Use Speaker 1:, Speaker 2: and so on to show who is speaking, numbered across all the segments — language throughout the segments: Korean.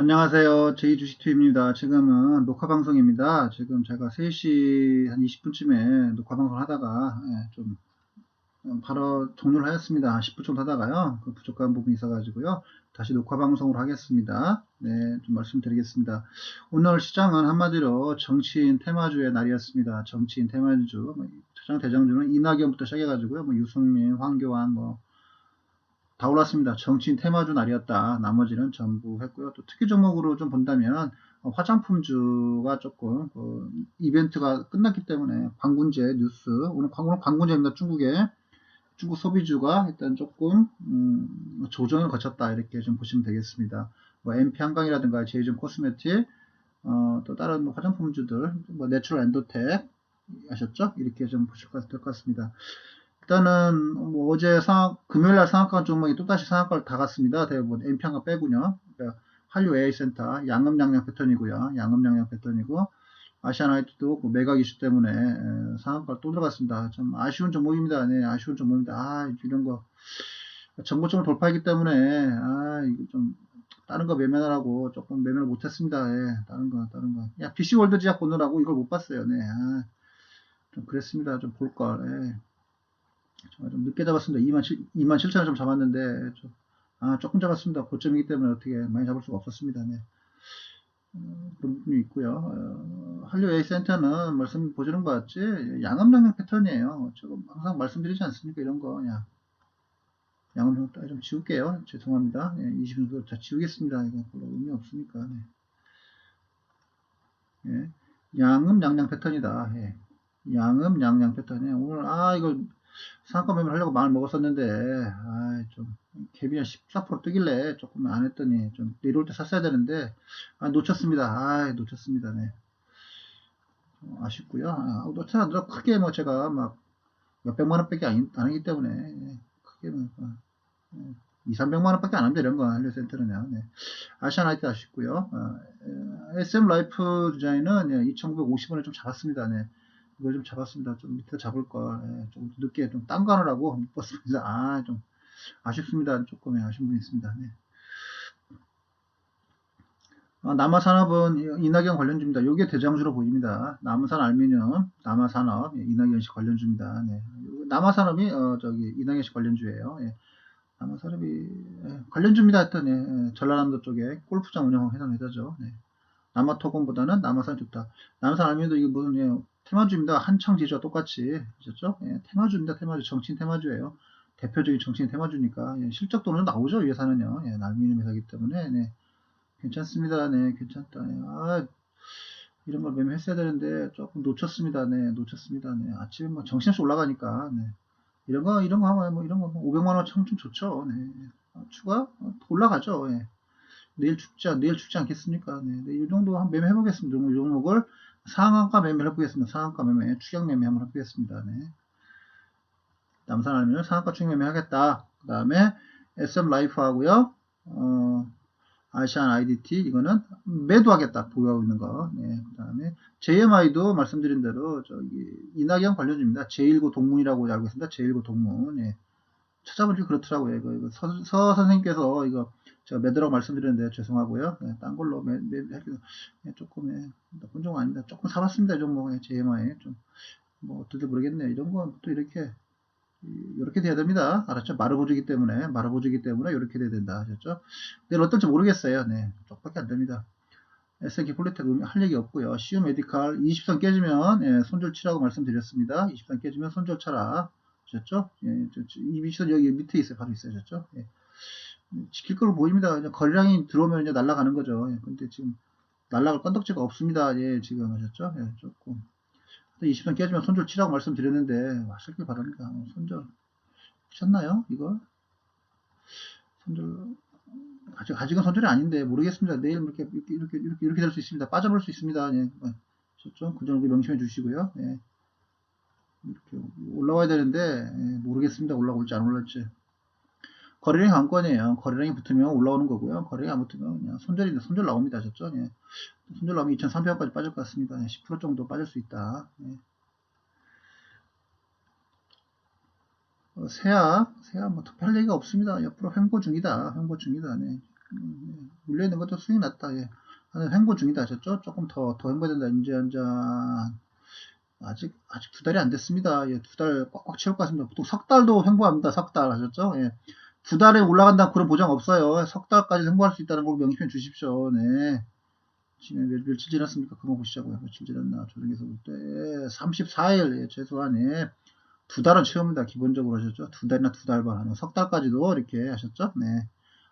Speaker 1: 안녕하세요. 제이주식투입니다. 지금은 녹화방송입니다. 지금 제가 3시 한 20분쯤에 녹화방송을 하다가 예, 좀 바로 종료를 하였습니다. 10분 정도 하다가요. 그 부족한 부분이 있어가지고요. 다시 녹화방송을 하겠습니다. 네, 좀 말씀드리겠습니다. 오늘 시장은 한마디로 정치인 테마주의 날이었습니다. 정치인 테마주. 뭐, 최장 대장주는 이낙연부터 시작해가지고요. 뭐 유승민, 황교안, 뭐 다 올랐습니다. 정치인 테마주 날이었다. 나머지는 전부 했고요. 또 특이 종목으로 좀 본다면 어, 화장품주가 조금 그 이벤트가 끝났기 때문에 광군제 뉴스 오늘 광군은 광군제입니다. 중국에 중국 소비주가 일단 조금 음, 조정을 거쳤다 이렇게 좀 보시면 되겠습니다. 뭐 MP 한강이라든가 제이준 코스메틱 어, 또 다른 뭐 화장품주들 뭐 내추럴 엔도텍 아셨죠? 이렇게 좀 보실 것 같습니다. 일단은 뭐 어제 상하, 금요일날 상한가 종목이 또다시 상한가를 다 갔습니다. 대부분 MP한가 빼군요. 그러니까 한류 AI센터 양음양양 패턴이고요. 양음양양 패턴이고 아시아나이트도 그 매각 이슈 때문에 상한가를 또 들어갔습니다. 좀 아쉬운 종목입니다. 네, 아쉬운 종목입니다. 아 이런 거 정보점을 돌파했기 때문에 아 이거 좀 다른 거 매매하라고 조금 매매를 못했습니다. 예, 다른 거 다른 거. 야 PC 월드 지약 보느라고 이걸 못 봤어요. 네, 아, 좀 그랬습니다. 좀 볼 걸. 예. 정말 좀 늦게 잡았습니다. 2만 7, 2만 7천원 좀 잡았는데, 좀, 아, 조금 잡았습니다. 고점이기 때문에 어떻게 많이 잡을 수가 없었습니다. 네. 어, 그런 부분이 있고요. 어, 한류 A 센터는 말씀 보시는 것 같지? 양음양양 패턴이에요. 조금 항상 말씀드리지 않습니까? 이런 거, 그냥. 양음양 좀 지울게요. 죄송합니다. 네, 20분 다 지우겠습니다. 이거 별로 의미 없으니까. 네. 예. 양음 양양 패턴이다. 예. 양음 양양 패턴이에요. 오늘, 아, 이거 상한가 매매를 하려고 마음을 먹었었는데 아, 좀 갭이 한14% 뜨길래 조금 안 했더니 좀 내려올 때 샀어야 되는데 아, 놓쳤습니다. 아, 놓쳤습니다. 네. 아쉽고요. 아, 놓쳐도 크게 뭐 제가 막 몇백만 원밖에 안, 안 하기 때문에 예, 크게 뭐 예, 2, 300만 원밖에 안 합니다. 이런 거 한류센터는요. 네. 아시아나이트 아쉽고요. 어, SM 라이프 디자인은 예, 2,950원에 좀 잡았습니다. 네. 이걸 좀 잡았습니다. 좀 밑에 잡을 걸. 예, 좀 늦게 좀 딴거 하느라고 못 봤습니다. 아, 좀 아쉽습니다. 조금 아쉬운 분이 있습니다. 네. 아, 남아산업은 이낙연 관련주입니다. 이게 대장주로 보입니다. 남아산 알미늄, 남아산업, 예, 이낙연 씨 관련주입니다. 네. 남아산업이 어, 저기 이낙연 씨 관련주예요. 예. 남아산업이 예, 관련주입니다. 했더니 예, 전라남도 쪽에 골프장 운영하는 회사죠. 네. 남아토건보다는 남아산 좋다. 남아산 알미늄도 이게 무슨 예, 테마주입니다. 한창 지주와 똑같이 그렇죠? 예, 테마주입니다. 테마주 정치인 테마주예요. 대표적인 정치인 테마주니까 예, 실적도는 나오죠. 위에사는요. 예, 알미늄 회사기 때문에 네, 괜찮습니다. 네, 괜찮다. 예, 아, 이런 걸 매매했어야 되는데 조금 놓쳤습니다. 네, 놓쳤습니다. 네, 아침에 뭐 정신없이 올라가니까 네, 이런 거 이런 거 하면 뭐 이런 거 500만 원 참 좀 좋죠. 네, 아, 추가 올라가죠. 예. 내일 죽지 내일 죽지 않겠습니까? 네, 네, 이 정도 한 매매해 보겠습니다. 이 종목을 상한가 매매를 해보겠습니다. 상한가 매매, 추격 매매 한번 해보겠습니다. 네. 남산 알면 상한가 추격 매매 하겠다. 그 다음에 SM 라이프 하고요. 어, 아시안 IDT 이거는 매도하겠다 보유하고 있는 거. 네. 그 다음에 JMI도 말씀드린 대로 저기 이낙연 관련주입니다. 제1고 동문이라고 알고 있습니다. 제1고 동문. 네. 찾아보니까 그렇더라고요. 이거, 이거 서, 서 선생님께서 이거 제가 매도라고 말씀드렸는데 죄송하고요. 네, 딴 걸로 매, 매, 매, 네, 조금 예, 나쁜 종목 아닙니다. 조금 사봤습니다. 이 종목에 JMI 좀뭐 어떨지 모르겠네요. 이런 건 또 이렇게 이렇게 돼야 됩니다. 알았죠? 마르보주기 때문에 마르보주기 때문에 이렇게 돼야 된다. 아셨죠? 내일 어떨지 모르겠어요. 네, 쪽밖에 안 됩니다. SNK 폴리텍 할 얘기 없고요. 시우 메디칼 20선 깨지면 예, 손절 치라고 말씀드렸습니다. 20선 깨지면 손절 차라. 아셨죠? 예, 20선 여기 밑에 있어요. 바로 있어요. 아셨죠? 예. 지킬 걸로 보입니다. 거래량이 들어오면 이제 날아가는 거죠. 예, 근데 지금 날아갈 건덕지가 없습니다. 예, 지금 하셨죠? 예, 조금. 20선 깨지면 손절 치라고 말씀드렸는데, 하셨길 바랍니다. 어, 손절. 하셨나요? 이거? 손절. 아직, 아직은 손절이 아닌데, 모르겠습니다. 내일 이렇게, 이렇게, 이렇게, 이렇게, 이렇게 될 수 있습니다. 빠져볼 수 있습니다. 예, 하셨죠? 그 점을 명심해 주시고요. 예. 이렇게 올라와야 되는데, 예, 모르겠습니다. 올라올지 안 올라올지. 거래량이 관건이에요. 거래량이 붙으면 올라오는 거고요. 거래량이 안 붙으면 그냥 손절인데 손절 나옵니다. 아셨죠? 예. 손절 나오면 2,300원까지 빠질 것 같습니다. 10% 예, 정도 빠질 수 있다. 예. 어, 세약, 세약 뭐 특별할 얘기가 없습니다. 옆으로 횡보 중이다. 횡보 중이다. 네. 음, 물려있는 것도 수익 났다. 예. 횡보 중이다 하셨죠? 조금 더, 더 횡보해야 된다. 이제, 이제, 아직, 아직 두 달이 안 됐습니다. 예, 두 달 꽉꽉 채울 것 같습니다. 보통 석 달도 횡보합니다. 석달 하셨죠? 예. 두 달에 올라간다는 그런 보장 없어요. 석 달까지 횡보할 수 있다는 걸 명심해 주십시오. 네. 지금 며, 며칠 지났습니까? 그거 보시자고요. 며칠 지났나? 조정에서 볼 때, 34일, 예, 최소한, 예. 두 달은 채웁니다. 기본적으로 하셨죠? 두 달이나 두 달 반, 석 달까지도 이렇게 하셨죠? 네.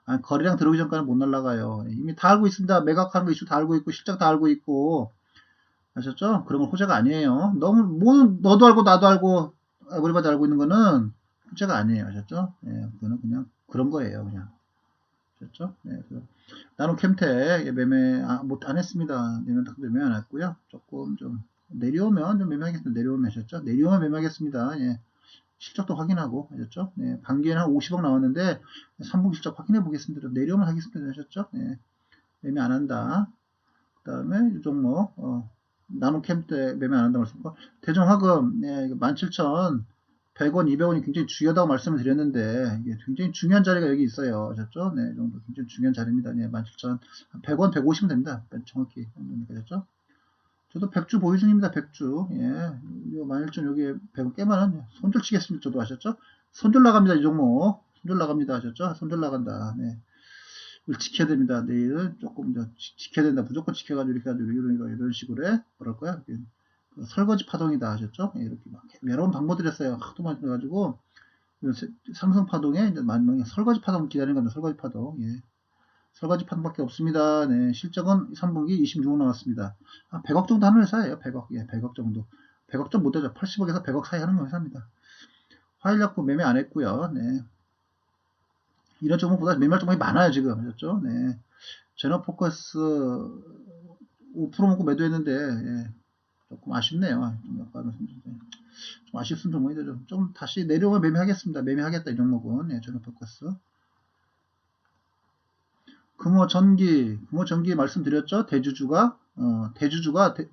Speaker 1: 아, 거래량 들어오기 전까지는 못 날라가요. 이미 다 알고 있습니다. 매각하는 거 이슈 다 알고 있고, 실적 다 알고 있고, 아셨죠? 그런 건 호재가 아니에요. 너무, 뭐, 너도 알고, 나도 알고, 에브리바디 알고 있는 거는 호재가 아니에요. 아셨죠? 예, 그거는 그냥 그런 거예요. 그냥. 아셨죠? 네, 그, 나노 캠텍 매매, 아, 못, 안 했습니다. 매매, 매매 안 했고요. 조금 좀, 내려오면 좀 매매하겠습니다. 내려오면 하셨죠? 내려오면 매매하겠습니다. 예. 실적도 확인하고 하셨죠? 네, 반기에는 한 50억 나왔는데 3분 실적 확인해 보겠습니다. 내려오면 하겠습니다. 하셨죠? 네, 매매 안 한다. 그 다음에 이 종목 어, 나노캠 때 매매 안 한다고 말씀드렸고 대정화금 네, 17,100원, 200원이 굉장히 중요하다고 말씀을 드렸는데 이게 굉장히 중요한 자리가 여기 있어요. 아셨죠? 네, 이 정도 굉장히 중요한 자리입니다. 네, 17,100원, 150원 됩니다. 정확히 아셨죠? 저도 100주 보유 중입니다. 100주. 예. 요 만일점 여기에 100원 깨만은 손절 치겠습니다. 저도 아셨죠? 손절 나갑니다. 이 종목. 손절 나갑니다. 아셨죠? 손절 나간다. 네. 이걸 지켜야 됩니다. 내일은 조금 더 지 켜야 된다. 무조건 지켜가지고 이렇게 가지고 이런, 이런 식으로 해. 뭐랄까요? 그 설거지 파동이다. 하셨죠? 예, 이렇게 막 여러 번 방법 드렸어요. 하도 많이 해가지고 삼성 파동에 이제 만명이 설거지 파동 기다리는 겁니다. 설거지 파동. 예. 설거지 판밖에 없습니다. 네, 실적은 3분기 26억 나왔습니다. 한 100억 정도 하는 회사예요. 100억, 예, 100억 정도. 100억 좀 못하죠. 80억에서 100억 사이 하는 회사입니다. 화일약품 매매 안 했고요. 네. 이런 종목보다 매매할 종목이 많아요, 지금. 아셨죠? 네. 제너포커스 5% 먹고 매도했는데, 예, 조금 아쉽네요. 좀, 약간, 좀 아쉽은 종목이죠. 좀, 좀 다시 내려오면 매매하겠습니다. 매매하겠다, 이 종목은. 예, 제너포커스. 금호 전기, 금호 전기 말씀드렸죠? 대주주가, 어, 대주주가, 대,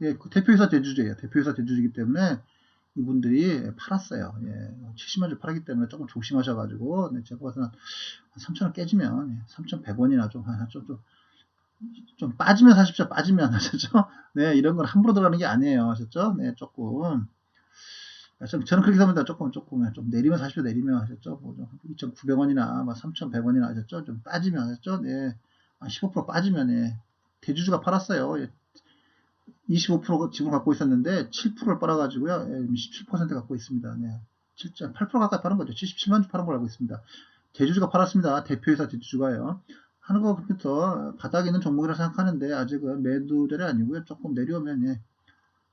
Speaker 1: 예, 그 대표이사 대주주예요. 대표이사 대주주이기 때문에 이분들이 팔았어요. 예, 70만 주 팔았기 때문에 조금 조심하셔가지고, 네, 제가 봐서는 한 3,000원 깨지면, 예, 3,100원이나 좀, 좀, 좀, 좀 빠지면 사십시오. 빠지면 하셨죠? 네, 이런 건 함부로 들어가는 게 아니에요. 하셨죠? 네, 조금. 저는 그렇게 생각합니다. 조금, 조금, 좀 내리면 사십시오. 내리면 하셨죠? 뭐, 2,900원이나, 뭐, 3,100원이나 하셨죠? 좀 빠지면 하셨죠? 네. 한15% 빠지면, 예. 대주주가 팔았어요. 예. 25% 지분 갖고 있었는데, 7%를 빨아가지고요. 예, 17% 갖고 있습니다. 네. 7.8% 가까이 파는 거죠. 77만 주 파는 걸 알고 있습니다. 대주주가 팔았습니다. 대표이사 대주주가요. 하는 것부터 바닥에 있는 종목이라 생각하는데, 아직은 매도절이 아니고요. 조금 내려오면, 예.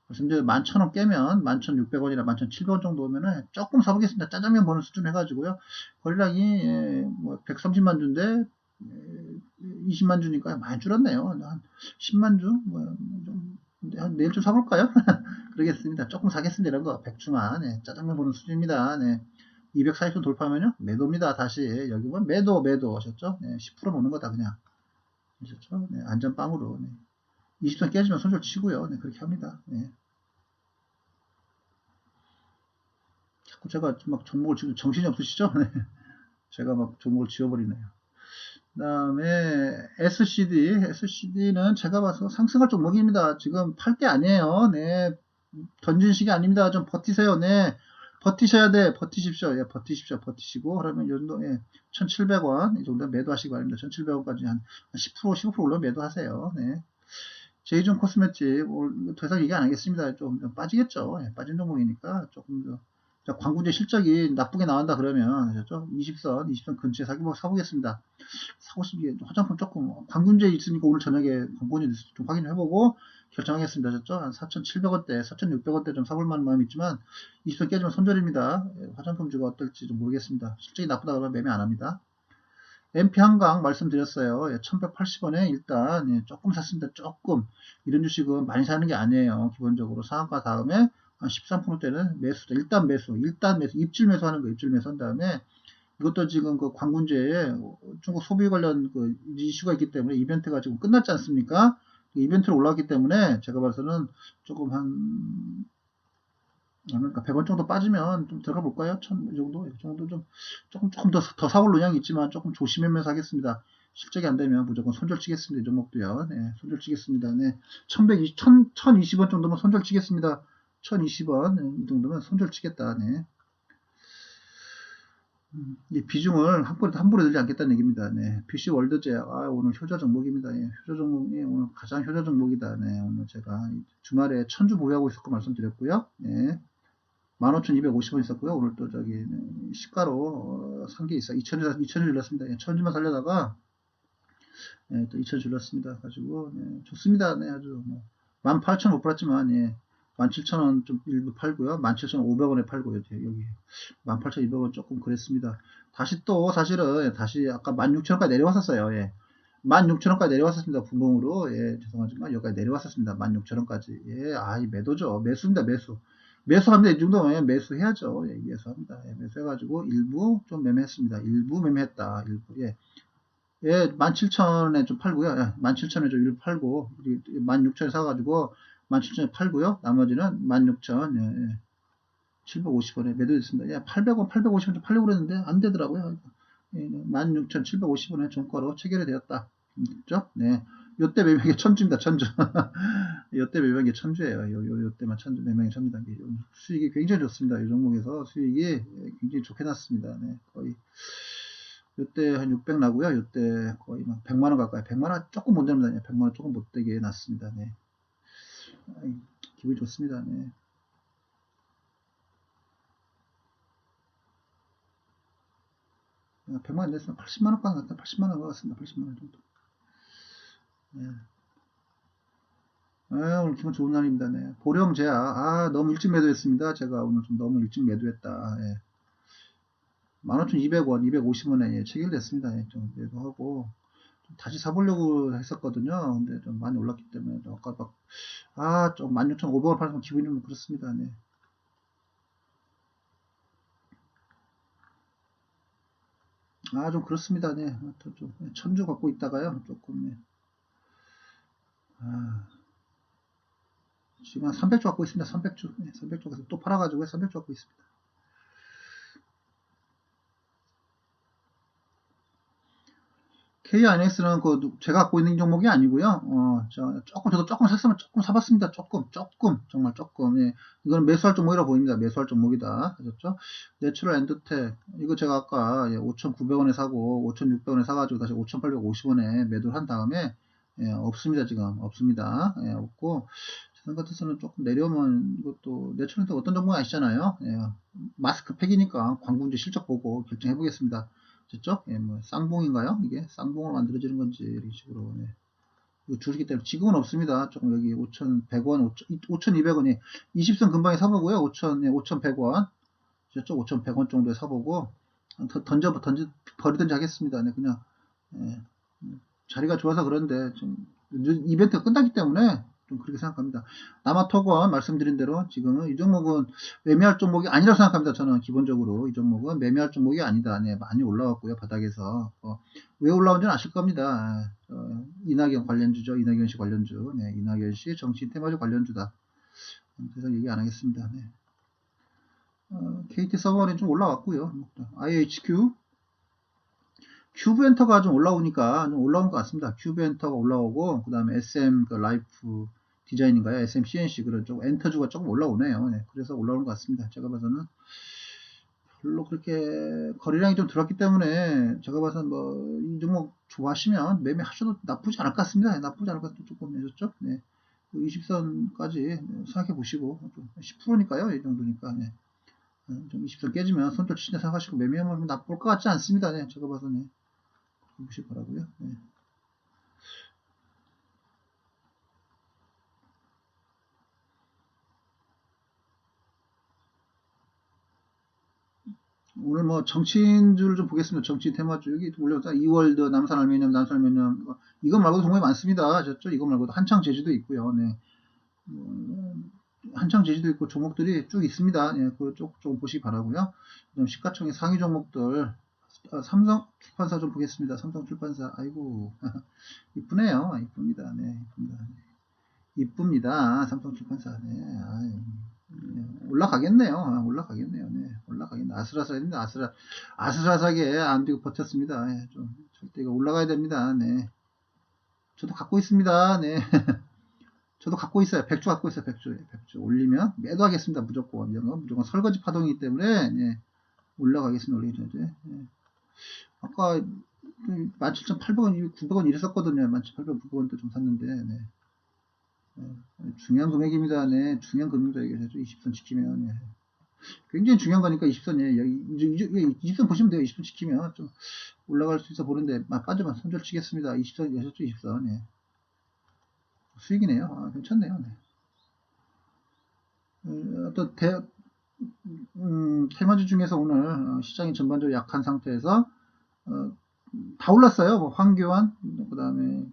Speaker 1: 그래서 이제 11,000원 깨면 11,600원이나 11,700원 정도 오면은 조금 사보겠습니다. 짜장면 버는 수준 해가지고요. 거래량이 예, 뭐 130만 주인데 20만 주니까 많이 줄었네요. 한 10만 주? 뭐, 좀, 한 내일 좀 사볼까요? 그러겠습니다. 조금 사겠습니다. 이런 거. 100주만. 네, 짜장면 보는 수준입니다. 네. 240원 돌파하면요. 매도입니다. 다시. 여기 보면 매도, 매도 하셨죠? 네, 10% 먹는 거다, 그냥. 하셨죠? 네, 안전빵으로. 네. 20선 깨지면 손절 치고요. 네, 그렇게 합니다. 네. 자꾸 제가 막 종목을 지금 정신이 없으시죠? 네. 제가 막 종목을 지워버리네요. 그 다음에 SCD, SCD는 제가 봐서 상승할 종목입니다. 지금 팔 때 아니에요. 네. 던진 식이 아닙니다. 좀 버티세요. 네. 버티셔야 돼. 버티십시오. 예, 버티십시오. 버티시고, 그러면 요 정도, 예, 1,700원, 이 정도 매도하시기 바랍니다. 1,700원까지 한 10%, 15% 올라 매도하세요. 네. 제이존 코스메틱 더 이상 얘기 안 하겠습니다. 좀, 좀 빠지겠죠. 예, 빠진 종목이니까 조금 더 자, 광군제 실적이 나쁘게 나온다 그러면 아셨죠? 20선, 20선 근처에 사기복 사보겠습니다. 사고 싶은 게 화장품 조금 광군제 있으니까 오늘 저녁에 광군제 좀 확인을 해보고 결정하겠습니다. 한 4,700원대, 4,600원대 좀 사볼 만한 마음이 있지만 20선 깨지면 손절입니다. 예, 화장품 주가 어떨지 좀 모르겠습니다. 실적이 나쁘다 그러면 매매 안 합니다. MP 한강 말씀드렸어요. 1180원에 예, 일단 예, 조금 샀습니다. 조금. 이런 주식은 많이 사는 게 아니에요. 기본적으로 상한가 다음에 한 13%대는 매수다. 일단 매수. 일단 매수. 입질 매수 하는 거. 입질 매수 한 다음에 이것도 지금 그 광군제에 중국 소비 관련 그 이슈가 있기 때문에 이벤트가 지금 끝났지 않습니까? 이벤트로 올라왔기 때문에 제가 봐서는 조금 한 그러니까 100원 정도 빠지면 좀 들어가 볼까요? 1000 정도? 이 정도 좀, 조금, 조금 더, 더 사올 의향이 있지만 조금 조심하면서 하겠습니다. 실적이 안 되면 무조건 손절 치겠습니다. 이 종목도요. 네, 손절 치겠습니다. 네. 1120, 1000, 1020원 정도면 손절 치겠습니다. 1020원 네, 이 정도면 손절 치겠다. 네. 음, 이 비중을 함부로, 함부로 들지 않겠다는 얘기입니다. 네. PC 월드제, 아, 오늘 효자 종목입니다. 예, 효자 종목이 오늘 가장 효자 종목이다. 네. 오늘 제가 주말에 천주 보유하고 있었고 말씀드렸고요. 네. 15,250원 있었고요. 오늘 또 저기 네, 시가로 어, 산게 있어. 2,000원, 2,000원 줄였습니다. 예, 1,000주만 살려다가 예, 또 2,000 줄였습니다. 가지고 예, 좋습니다. 네, 아주 뭐 18,000원 못 팔았지만 예, 17,000원 좀 일부 팔고요. 17,500원에 팔고 요. 여기 18,200원 조금 그랬습니다. 다시 또 사실은 다시 아까 16,000원까지 내려왔었어요. 예. 16,000원까지 내려왔었습니다. 분봉으로. 예, 죄송하지만 여기까지 내려왔었습니다. 16,000원까지. 예, 아, 이 매도죠. 매수입니다. 매수. 매수합니다. 이 정도면 매수해야죠. 예, 매수합니다. 예, 매수해가지고 일부 좀 매매했습니다. 일부 매매했다. 일부. 예. 예, 17,000원에 좀 팔고요. 예, 17,000원에 좀 일부 팔고, 16,000원에 사가지고 17,000원에 팔고요. 나머지는 16,000원, 예, 예. 750원에 매도했습니다. 예, 800원, 850원 좀 팔려고 그랬는데 안 되더라고요. 예, 16,750원에 종가로 체결이 되었다. 그죠? 네. 요때 매매한 게 천주입니다, 천주. 요때 매매한 게 천주예요. 요, 요, 요때만 천주, 매매한 게 천주다. 수익이 굉장히 좋습니다. 이 종목에서 수익이 굉장히 좋게 났습니다. 네, 거의. 요때 한 600 나고요. 요때 거의 막 100만원 가까이. 100만원 조금 못 됩니다. 100만원 조금 못 되게 났습니다. 네. 기분이 좋습니다. 네. 아, 100만원 안 됐으면 80만원 간 같다. 80만원 가갔습니다. 80만원 정도. 네. 아, 오늘 기분 좋은 날입니다. 네. 보령 제야. 아, 너무 일찍 매도했습니다. 제가 오늘 좀 너무 일찍 매도했다. 예. 15,200원, 250원에 예, 체결됐습니다. 예, 좀 매도하고. 좀 다시 사보려고 했었거든요. 근데 좀 많이 올랐기 때문에. 아까 막, 아, 좀 16,500원 팔면 기분이 좀 그렇습니다. 네. 아, 좀 그렇습니다. 네. 좀, 천주 갖고 있다가요. 조금, 네. 아, 지금 한 300주 갖고 있습니다. 300주. 네, 300주에서 또 팔아 가지고 300주 갖고 있습니다. KINX는 그 제가 갖고 있는 종목이 아니고요. 어, 저, 조금 저도 조금 샀으면 조금 사봤습니다. 조금, 조금, 정말 조금. 예. 이거는 매수할 종목이라고 보입니다. 매수할 종목이다. 하셨죠? 내추럴 엔드텍 이거 제가 아까 예, 5,900원에 사고 5,600원에 사가지고 다시 5,850원에 매도를 한 다음에 예, 없습니다. 지금 없습니다. 예, 없고 저는 같아서는 조금 내려오면 이것도 내추럴 엔드 어떤 종목이 아시잖아요. 예, 마스크팩이니까 광고인지 실적 보고 결정해 보겠습니다. 됐죠? 예, 뭐 쌍봉인가요? 이게 쌍봉으로 만들어지는 건지 이런 식으로 네. 줄이기 때문에 지금은 없습니다. 조금 여기 5,100원, 5,200원이 20선 근방에 사보고요. 5,000, 예, 5,100원, 저쪽 5,100원 정도에 사보고 던져 던져 버리든지 하겠습니다. 네, 그냥 예, 자리가 좋아서 그런데 좀 이벤트가 끝나기 때문에 좀 그렇게 생각합니다. 남아토건 말씀드린 대로 지금은 이 종목은 매매할 종목이 아니라고 생각합니다. 저는 기본적으로 이 종목은 매매할 종목이 아니다. 네, 많이 올라왔고요. 바닥에서. 어, 왜 올라온지는 아실 겁니다. 어, 이낙연 관련주죠. 이낙연 씨 관련주. 네, 이낙연 씨 정치 테마주 관련주다. 그래서 얘기 안 하겠습니다. 네. 어, KT 서버는 좀 올라왔고요. IHQ 큐브엔터가 좀 올라오니까 좀 올라온 것 같습니다. 큐브엔터가 올라오고 그 다음에 SM 그 라이프 디자인인가요? SM CNC 그런 쪽 엔터주가 조금 올라오네요. 네, 그래서 올라오는 것 같습니다. 제가 봐서는 별로 그렇게 거래량이 좀 들었기 때문에 제가 봐서는 뭐이 종목 좋아하시면 매매하셔도 나쁘지 않을 것 같습니다. 네, 나쁘지 않을 것 같아요. 조금 해줬죠. 네. 20선까지 생각해 보시고 10%니까요. 이 정도니까 네. 어, 좀 20선 깨지면 손절 치신다 생각하시고 매매하면 나쁠 것 같지 않습니다. 네. 제가 봐서는 보시 바라고요. 네. 오늘 뭐 정치인줄 좀 보겠습니다. 정치인 테마주 여기 올려서 이월드 남산 알미늄 남산 알미늄 이거 말고도 정말 많습니다. 아셨죠? 이거 말고도 한창 제주도 있고요. 네. 뭐, 한창 제주도 있고 종목들이 쭉 있습니다. 예, 쭉, 좀 보시기 바라고요. 그다음 시가총액 상위 종목들 아, 삼성 출판사 좀 보겠습니다. 삼성 출판사 아이고 이쁘네요. 이쁩니다. 네, 이쁩니다. 네. 이쁩니다. 삼성 출판사. 네. 아이. 예, 올라가겠네요. 아, 올라가겠네요. 네, 올라가겠네. 아슬아슬했는데 아슬아, 아슬아슬하게 안 되고 버텼습니다. 예, 좀 절대 이거 올라가야 됩니다. 네. 저도 갖고 있습니다. 네. 저도 갖고 있어요. 백주 갖고 있어요. 백주. 예, 백주. 올리면 매도하겠습니다. 무조건. 이런 거 무조건 설거지 파동이기 때문에 예, 올라가겠습니다. 올리죠. 이제. 예. 아까 17,800원, 900원 이랬었거든요. 17,800원, 900원도 좀 샀는데. 네. 네, 중요한 금액입니다. 네, 중요한 금액입니다. 이게 20선 지키면. 예. 굉장히 중요한 거니까 20선, 예, 여기, 이제, 이제 20선 보시면 돼요. 20선 지키면 좀 올라갈 수 있어 보는데, 막 빠지면 손절 치겠습니다. 20선, 여셨죠, 20선. 예. 수익이네요. 아, 괜찮네요. 네. 어, 또 대, 음, 테마주 중에서 오늘 어, 시장이 전반적으로 약한 상태에서 어, 다 올랐어요. 뭐 황교안, 그 다음에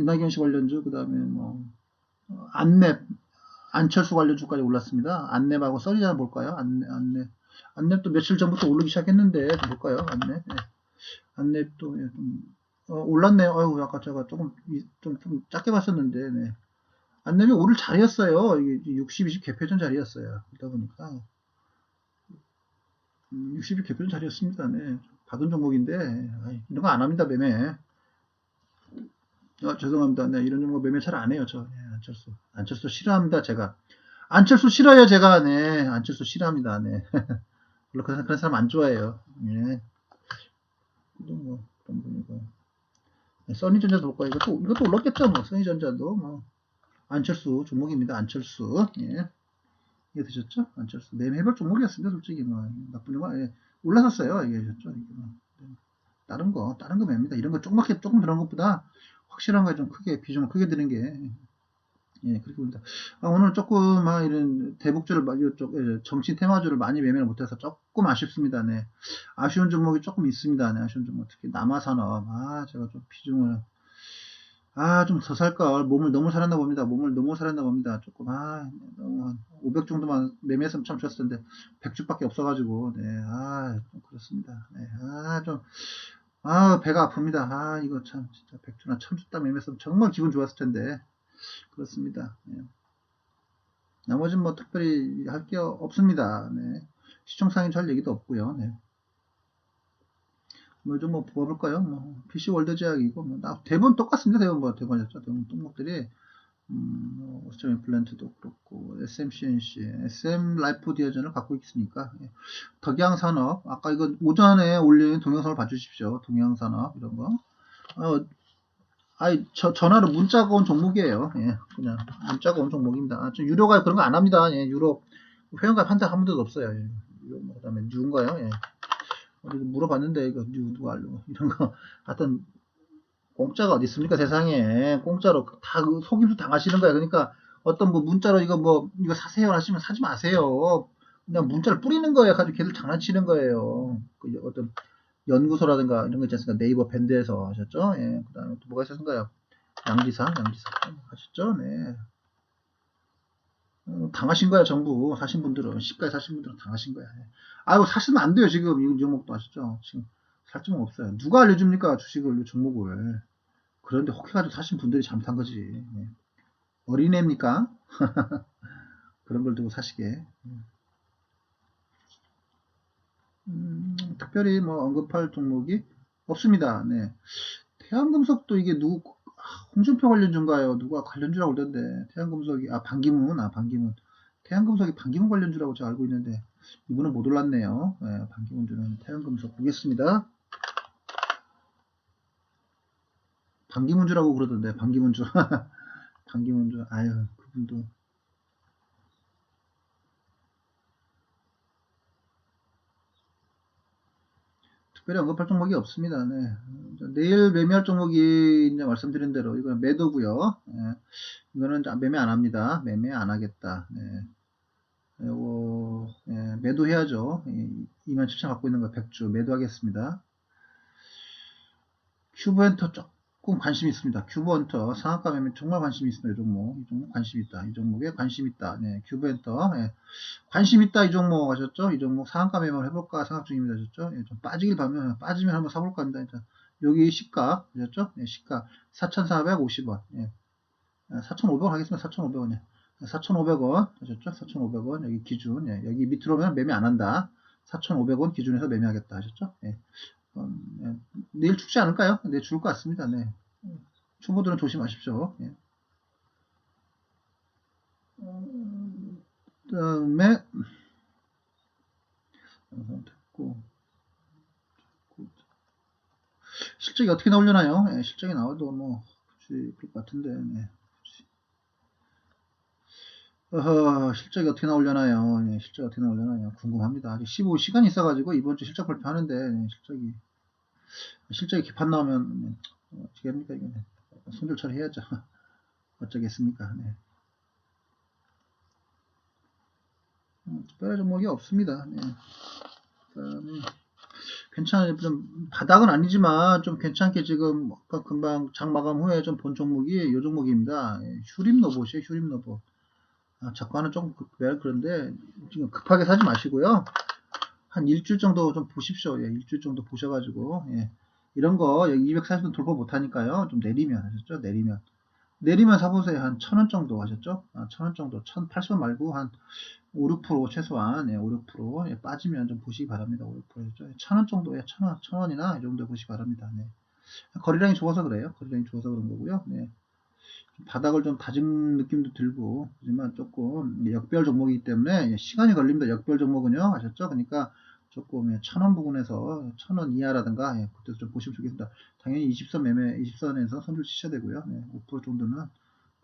Speaker 1: 이낙연 씨 관련주, 그 다음에 뭐 어, 안랩, 안철수 관련주까지 올랐습니다. 안랩하고 썰이 나 볼까요? 안랩, 안랩, 안랩도 며칠 전부터 오르기 시작했는데 볼까요? 안랩, 네. 안랩도 예, 좀 어, 올랐네요. 아유, 아까 제가 조금 좀, 좀 작게 봤었는데, 네. 안랩이 오를 자리였어요. 이게 60, 20 개표전 자리였어요. 그러다 보니까 60일 개표전 자리였습니다. 네. 받은 종목인데 이런 거 안 합니다. 매매. 아, 죄송합니다. 네, 이런 종목 매매 잘 안 해요. 저 네, 안철수. 안철수 싫어합니다. 제가. 안철수 싫어요. 제가. 네. 안철수 싫어합니다. 네. 그런, 그런 사람 안 좋아해요. 네. 뭐 그런 분이고. 네, 써니전자도 볼까요? 이것도 이것도 올랐겠죠. 뭐 써니전자도 뭐 안철수 종목입니다. 안철수. 예. 이게 되셨죠? 안철수. 매매별 종목이었습니다. 솔직히 뭐 나쁜 종목 예. 올라섰어요. 이게 되셨죠? 이게 뭐. 네. 다른 거, 다른 거 맵니다. 이런 거 조그맣게 조금 들어간 것보다 확실한 거에 좀 크게 비중을 크게 드는 게 예, 그렇게 봅니다. 아, 오늘 조금 아, 이런 대북주를 이쪽 예, 정치 테마주를 많이 매매를 못해서 조금 아쉽습니다. 네, 아쉬운 종목이 조금 있습니다. 네, 아쉬운 종목 특히 남아산업 아 제가 좀 비중을 아, 좀 더 살걸. 몸을 너무 살았나 봅니다. 몸을 너무 살았나 봅니다. 조금, 아, 너무 한500 정도만 매매했으면 참 좋았을 텐데, 100주밖에 없어가지고, 네, 아, 좀 그렇습니다. 네, 아, 좀, 아, 배가 아픕니다. 아, 이거 참, 진짜 100주나 1000주 딱 매매했으면 정말 기분 좋았을 텐데, 그렇습니다. 네. 나머지는 뭐 특별히 할 게 없습니다. 네. 시청상인 잘 얘기도 없고요. 네. 뭐좀 뭐 뽑아볼까요? 뭐 PC 월드 제약이고 뭐 대부분 똑같습니다. 대부분 뭐 대부분이었죠. 대부분 똥목들이 음, 뭐, 오스트럼 임플란트도 그렇고 SMCNC, SM 라이프 디어전을 갖고 있으니까 예. 덕양산업 아까 이거 오전에 올린 동영상을 봐주십시오. 동양산업 이런 거. 어, 아이 저, 전화로 문자가 온 종목이에요. 예, 그냥 문자가 온 종목입니다. 아, 저 유료가 그런 거 안 합니다. 예, 유로 회원가입 한달 한 번도 없어요. 예. 뭐 그다음에 뉴인가요? 예. 어디 물어봤는데 이거 누구 알고 이런 거 하여튼 공짜가 어디 있습니까 세상에 공짜로 다그 속임수 당하시는 거야 그러니까 어떤 뭐 문자로 이거 뭐 이거 사세요 하시면 사지 마세요. 그냥 문자를 뿌리는 거예요. 가지고 걔들 장난치는 거예요. 그 어떤 연구소라든가 이런 거 있지 않습니까? 네이버 밴드에서 하셨죠? 예. 그 다음에 또 뭐가 있었는가요 양지사 양지사. 하셨죠? 네. 어, 당하신 거야 전부. 사신 분들은. 시가에 사신 분들은 당하신 거야. 예. 아이고 사시면 안 돼요 지금. 이 종목도 아시죠? 지금 살 종목 없어요. 누가 알려줍니까? 주식을 이 종목을. 그런데 혹해가지고 사신 분들이 잘못한 거지. 예. 어린애입니까 그런 걸 두고 사시게 음, 특별히 뭐 언급할 종목이 없습니다 네. 태양금속도 이게 누구 홍준표 관련주인가요? 누가 관련주라고 그러던데 태양금속이 아 반기문 아 반기문 태양금속이 반기문 관련주라고 제가 알고 있는데 이분은 못 올랐네요. 네, 반기문주는 태양금속 보겠습니다. 반기문주라고 그러던데 반기문주 반기문주 아유 그분도 특별히 언급할 종목이 없습니다. 네. 내일 매매할 종목이 이제 말씀드린 대로 이건 매도고요. 네. 이거는 매매 안 합니다. 매매 안 하겠다. 네. 요거 예, 매도해야죠. 27,000 갖고 있는 거 100주 매도하겠습니다. 큐브엔터 조 금 관심 있습니다. 큐브 엔터 상한가 매매 정말 관심 있습니다. 이 종목, 이 종목 관심 있다. 이 종목에 관심 있다. 네, 큐브 엔터 예. 관심 있다. 이 종목 하셨죠? 이 종목 상한가 매매를 해볼까 생각 중입니다. 하셨죠? 예, 좀 빠지길 바면 빠지면 한번 사볼까 합니다. 일단 여기 시가 하셨죠? 예, 시가 4,450원. 예. 4,500원 하겠습니다. 4,500원에 4,500원 하셨죠? 4,500원 여기 기준 예, 여기 밑으로 오면 매매 안 한다. 4,500원 기준에서 매매하겠다 하셨죠? 예. 어, 예. 내일 죽지 않을까요? 내일 죽을 것 같습니다. 네. 초보들은 조심하십시오. 예. 그다음에 영상 됐고 실적이 어떻게 나오려나요? 예, 실적이 나와도 뭐 그럴 것 같은데 네. 어허, 실적이 어떻게 나오려나요? 예, 실적이 어떻게 나오려나요? 궁금합니다. 아직 15시간이 있어가지고 이번 주 실적 발표하는데 예, 실적이 실적이 개판 나오면 예, 어, 어떻게 합니까 이게 손절 처리해야죠. 어쩌겠습니까? 네. 음, 특별한 종목이 없습니다. 네. 그다음에 괜찮아요. 좀 바닥은 아니지만 좀 괜찮게 지금 아까 금방 장 마감 후에 좀 본 종목이 이 종목입니다. 예, 휴림 로봇이에요. 휴림 로봇. 아, 작가는 조금 급, 그런데 지금 급하게 사지 마시고요. 한 일주일 정도 좀 보십시오. 예, 일주일 정도 보셔가지고 예. 이런 거 여기 240원 돌파 못하니까요. 좀 내리면 하셨죠? 내리면 내리면 사보세요. 한 1000원 정도 하셨죠? 아, 1000원 정도 1080원 말고 한 5, 6% 최소한 예, 5, 6% 예, 빠지면 좀 보시기 바랍니다. 5, 6%죠. 1000원 정도에 1000원, 1000원이나 이 정도 보시기 바랍니다. 네. 거리량이 좋아서 그래요. 거리량이 좋아서 그런 거고요. 네. 바닥을 좀 다진 느낌도 들고 하지만 조금 역별 종목이기 때문에 예, 시간이 걸립니다. 역별 종목은요. 아셨죠? 그러니까 조금 예, 천원 부근에서 천원 이하라든가 예, 그때 좀 보시면 좋겠습니다. 당연히 20선 매매 20선에서 선줄 치셔야 되고요. 네, 5% 정도는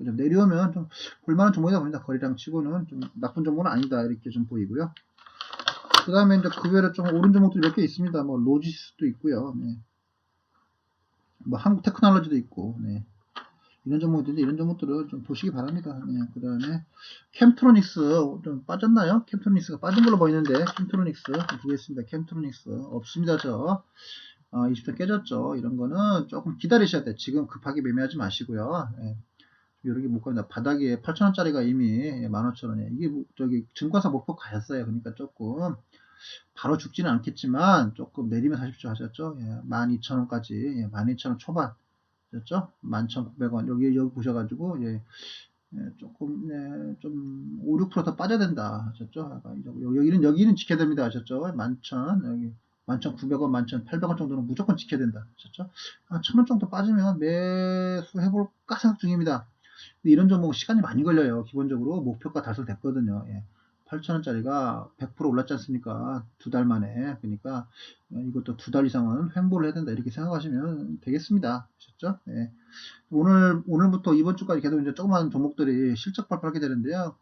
Speaker 1: 좀 내려오면 좀 볼만한 종목이다 보니다 거리랑 치고는 좀 나쁜 종목은 아니다 이렇게 좀 보이고요. 그 다음에 이제 그 외에 좀 오른 종목도 몇 개 있습니다. 뭐 로지스도 있고요. 네. 뭐 한국 테크놀로지도 있고 네. 이런 종목들인데 이런 종목들을 좀 보시기 바랍니다. 네. 그 다음에 캠트로닉스 좀 빠졌나요? 캠트로닉스가 빠진 걸로 보이는데 캠트로닉스 좀 보겠습니다. 캠트로닉스 없습니다. 저 어, 20선 깨졌죠. 이런 거는 조금 기다리셔야 돼요. 지금 급하게 매매하지 마시고요. 네. 여기 못 갑니다. 바닥에 8,000원짜리가 이미 15,000원이에요. 이게 뭐 저기 증권사 목표 가셨어요. 그러니까 조금 바로 죽지는 않겠지만 조금 내리면 사십시오 하셨죠. 예, 12,000원까지 예, 12,000원 초반 였죠. 11,900원 여기 여기 보셔가지고 예, 예, 조금 예, 좀 5, 6%더 빠져야 된다 하셨죠. 여기는 여기는 지켜야 됩니다 하셨죠. 11,000 여기 11,900원, 11,800원 정도는 무조건 지켜야 된다 하셨죠. 한 1,000원 정도 빠지면 매수 해볼까 생각 중입니다. 이런 종목 시간이 많이 걸려요. 기본적으로 목표가 달성됐거든요. 예. 8,000원짜리가 100% 올랐지 않습니까? 두 달 만에. 그러니까 이것도 두 달 이상은 횡보를 해야 된다. 이렇게 생각하시면 되겠습니다. 아셨죠? 예. 오늘, 오늘부터 이번 주까지 계속 이제 조그마한 종목들이 실적 발표하게 되는데요.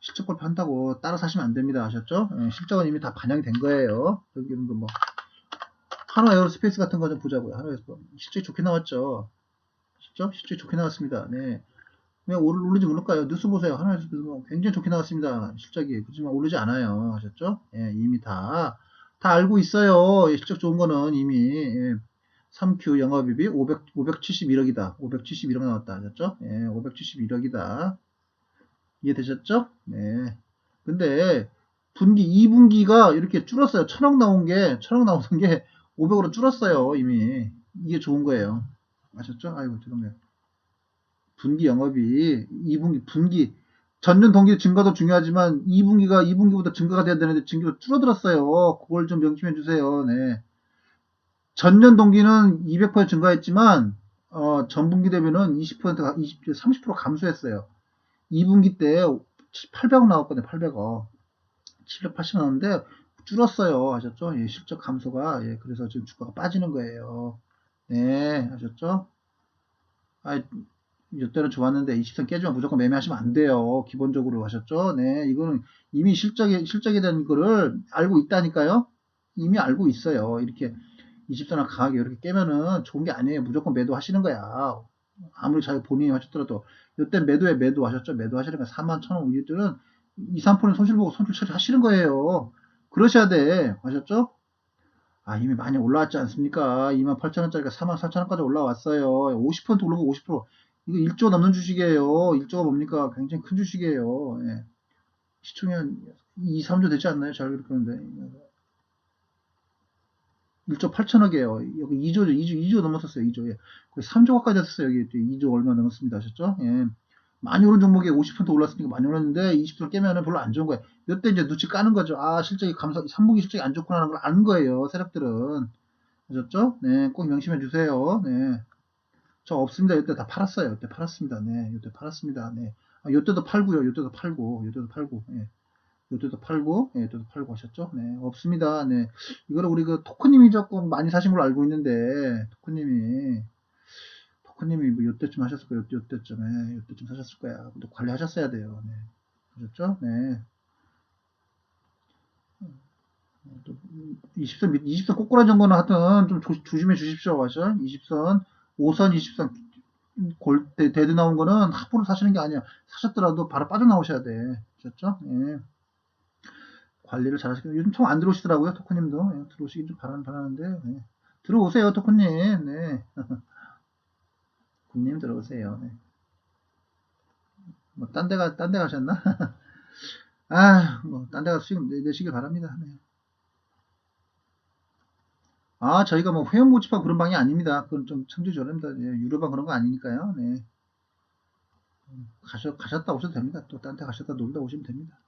Speaker 1: 실적 발표한다고 따라 사시면 안 됩니다. 아셨죠? 예. 실적은 이미 다 반영이 된 거예요. 여기는 뭐, 한화 에어로스페이스 같은 거 좀 보자고요. 한화 에어로스페이스. 실적이 좋게 나왔죠. 실적? 실적이 좋게 나왔습니다. 네. 왜 오르지 모를까요? 뉴스 보세요. 하나에서 뭐 굉장히 좋게 나왔습니다. 실적이. 그렇지만 오르지 않아요. 하셨죠? 예, 이미 다, 다 알고 있어요. 예, 실적 좋은 거는 이미, 예, 3Q 영업이익이 500, 571억이다. 571억 나왔다. 하셨죠? 예, 571억이다. 이해되셨죠? 네. 근데, 분기, 2분기가 이렇게 줄었어요. 천억 나온 게, 천억 나오는 게 500으로 줄었어요. 이미. 이게 좋은 거예요. 아셨죠? 아이고, 죄송해요. 분기 영업이 2분기 분기 전년 동기 증가도 중요하지만 2분기가 2분기보다 증가가 돼야 되는데 증가가 줄어들었어요. 그걸 좀 명심해 주세요. 네. 전년 동기는 200% 증가했지만 어, 전분기 대비는 20%가 20, 30% 감소했어요. 2분기 때 800억 나왔거든요. 800억. 780억 나왔는데 줄었어요. 아셨죠? 예, 실적 감소가 예, 그래서 지금 주가가 빠지는 거예요. 네, 아셨죠? 아, 이때는 좋았는데 20선 깨지면 무조건 매매하시면 안 돼요. 기본적으로 하셨죠? 네, 이거는 이미 실적에, 실적에 대한 거를 알고 있다니까요? 이미 알고 있어요. 이렇게 20선을 강하게 이렇게 깨면은 좋은 게 아니에요. 무조건 매도하시는 거야. 아무리 자기 본인이 하셨더라도. 이때 매도에 매도 하셨죠? 매도 하시는 거 4만 1천원 우유들은 2, 3%는 손실 보고 손실 처리 하시는 거예요. 그러셔야 돼. 아셨죠? 아, 이미 많이 올라왔지 않습니까? 2만 8천원짜리가 4만 4천원까지 올라왔어요. 50% 오르고 50%. 이거 1조 넘는 주식이에요. 1조가 뭡니까? 굉장히 큰 주식이에요. 예. 시총이 한 2, 3조 되지 않나요? 잘 그렇게 하는데. 1조 8천억이에요. 여기 2조죠. 2조, 2조 넘었었어요. 2조. 예. 거의 3조 가까이 됐었어요. 여기 2조 얼마 넘었습니다. 아셨죠? 예. 많이 오른 종목에 50% 올랐으니까 많이 올랐는데 20% 깨면은 별로 안 좋은 거예요. 이때 이제 눈치 까는 거죠. 아, 실적이 감사, 3분기 실적이 안 좋구나 하는 걸 아는 거예요. 세력들은. 아셨죠? 네, 꼭 명심해 주세요. 네. 저 없습니다. 이때 다 팔았어요. 이때 팔았습니다. 네, 이때 팔았습니다. 네. 아, 이때도 팔고요. 이때도 팔고, 이때도 팔고, 예. 이때도 팔고, 예, 이때도 팔고 하셨죠? 네, 없습니다. 네. 이거를 우리 그 토크님이 조금 많이 사신 걸로 알고 있는데, 토크님이, 토크님이 뭐 요때쯤 하셨을 거예요. 요, 요때쯤에, 요때쯤 사셨을 거야. 또 관리하셨어야 돼요. 네. 아셨죠? 네. 또 20선, 20선 꼬꾸라 정도는 하여튼 좀 조, 조심해 주십시오. 맞죠? 20선, 5선, 20선 골, 대, 대드 나온 거는 함부로 사시는 게 아니야. 사셨더라도 바로 빠져나오셔야 돼. 아셨죠? 예. 관리를 잘 하시고, 요즘 통안 들어오시더라고요. 토크님도. 예, 들어오시긴 좀 바라는, 바라는데. 예. 들어오세요, 토크님. 네. 군님 들어오세요. 네. 뭐, 딴 데가, 딴 데 가셨나? 아, 뭐, 딴 데 가서 수익 내, 내시길 바랍니다. 네. 아, 저희가 뭐 회원 모집하고 그런 방이 아닙니다. 그건 좀 청주저랍니다. 예, 유료방 그런 거 아니니까요. 네. 음, 가셨, 가셨다 오셔도 됩니다. 또 딴 데 가셨다 놀다 오시면 됩니다.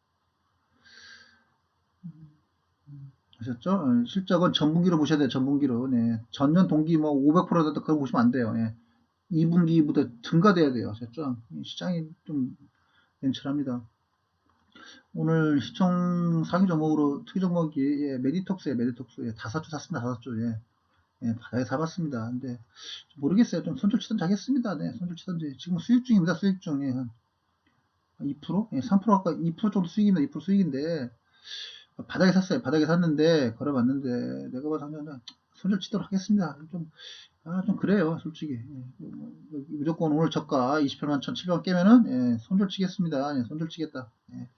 Speaker 1: 아셨죠? 어, 실적은 전분기로 보셔야 돼요. 전분기로. 네. 전년 동기 뭐 500%다 그거 보시면 안 돼요. 예. 2분기보다 증가돼야 돼요. 아셨죠? 시장이 좀 냉철합니다. 오늘 시청 상위 종목으로 특이 종목이 예, 메디톡스에 메디톡스 예, 다섯 주 샀습니다. 다섯 주 예. 예, 바닥에 사봤습니다. 근데 모르겠어요. 좀 손절 치던지 하겠습니다. 네, 손절 치던지 지금 수익 중입니다. 수익 중에 한 2%? 예, 3% 아까 2% 정도 수익입니다. 2% 수익인데 바닥에 샀어요. 바닥에 샀는데 걸어봤는데 내가 봐서 그냥 손절 치도록 하겠습니다. 좀, 아, 좀 그래요. 솔직히. 예, 뭐, 무조건 오늘 저가 28만 1,700원 깨면은 예, 손절 치겠습니다. 예, 손절 치겠다. 예.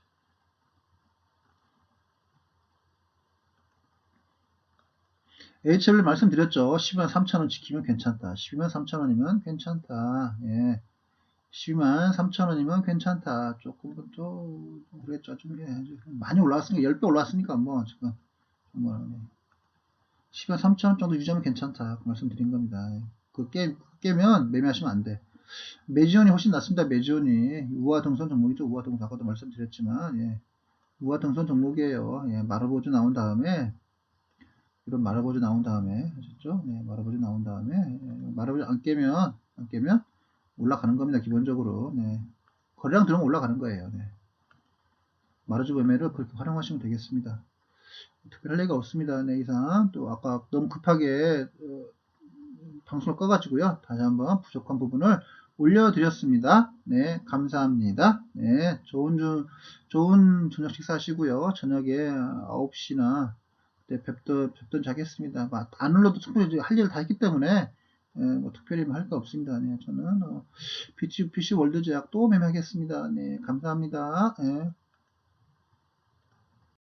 Speaker 1: HL 말씀드렸죠. 12만 3천원 지키면 괜찮다. 12만 3천원이면 괜찮다. 예. 12만 3천원이면 괜찮다. 조금 또, 그랬죠. 좀, 예. 많이 올라왔으니까, 10배 올라왔으니까, 뭐, 지금. 정말, 예. 12만 3천원 정도 유지하면 괜찮다. 그 말씀 드린 겁니다. 예. 그 깨, 깨면 매매하시면 안 돼. 매지온이 훨씬 낫습니다. 매지온이. 우화 등선 종목이죠. 우화 등선. 아까도 말씀드렸지만, 예. 우화 등선 종목이에요. 예. 마르보주 나온 다음에, 이런 마라보즈 나온 다음에 하셨죠? 네, 마라보즈 나온 다음에 예, 마라보즈 안 깨면 안 깨면 올라가는 겁니다. 기본적으로 네. 거래량 들어오면 올라가는 거예요. 네. 마라주 매매를 그렇게 활용하시면 되겠습니다. 특별할 얘기가 없습니다. 네, 이상 또 아까 너무 급하게 어, 방송을 꺼가지고요. 다시 한번 부족한 부분을 올려드렸습니다. 네, 감사합니다. 네, 좋은 주, 좋은 저녁 식사하시고요. 저녁에 9시나 네, 뵙던, 뵙던 자겠습니다. 뭐, 안 눌러도 충분히 할 일을 다 했기 때문에, 예, 뭐, 특별히 뭐할거 없습니다. 네, 저는, 어, PC, PC 월드 제약 또 매매하겠습니다. 네, 감사합니다. 예.